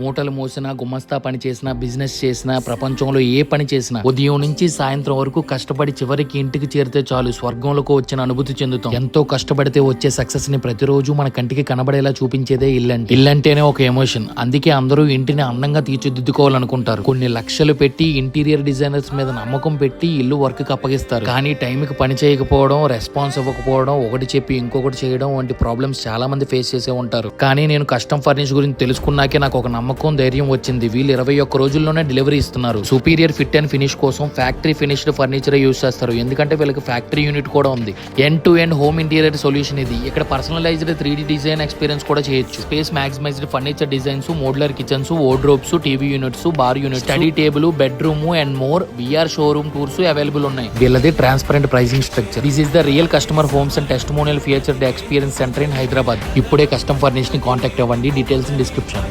మూటలు మోసినా గుమ్మస్తా పని చేసినా బిజినెస్ చేసినా ప్రపంచంలో ఏ పని చేసినా ఉదయం నుంచి సాయంత్రం వరకు కష్టపడి చివరికి ఇంటికి చేరితే చాలు. స్వర్గంలోకి వచ్చిన అనుభూతి చెందుతాం. ఎంతో కష్టపడితే వచ్చే సక్సెస్ని ప్రతిరోజు మన కంటికి కనబడేలా చూపించేదే ఇల్లంటే. ఇల్లంటేనే ఒక ఎమోషన్ అందుకే అందరూ ఇంటిని అందంగా తీర్చిదిద్దుకోవాలనుకుంటారు. కొన్ని లక్షలు పెట్టి ఇంటీరియర్ డిజైనర్స్ మీద నమ్మకం పెట్టి ఇల్లు వర్క్కి అప్పగిస్తారు. కానీ టైంకి పని చేయకపోవడం రెస్పాన్స్ ఇవ్వకపోవడం ఒకటి చెప్పి ఇంకొకటి చేయడం వంటి ప్రాబ్లమ్స్ చాలా మంది ఫేస్ చేసే ఉంటారు. కానీ నేను కష్టం ఫర్నిచ్ గురించి తెలుసుకున్నాకే నాకు ఒక నమ్మకం ధైర్యం వచ్చింది. వీళ్ళు ఇరవై ఒక్క రోజుల్లోనే డెలివరీ ఇస్తున్నారు. సూపీరియర్ ఫిట్ అండ్ ఫినిష్ కోసం ఫ్యాక్టరీ ఫినిష్డ్ ఫర్నిచర్ యూస్ చేస్తారు. ఎందుకంటే వీళ్ళకి ఫ్యాక్టరీ యూనిట్ కూడా ఉంది. End to end home interior solution ఇది. ఇక్కడ పర్సనలైజ్డ్ త్రీ డిజైన్ ఎక్స్పీరియన్స్ కూడా చేయొచ్చు. Space maximized furniture designs modular kitchens wardrobes TV units bar unit study table bedroom and more VR showroom tours available ఉన్నాయి. వీళ్ళది transparent pricing structure this is the real customer homes and testimonial featured experience center in Hyderabad ఇప్పుడే custom ఫర్నిష్ని contact అవ్వండి. Details in description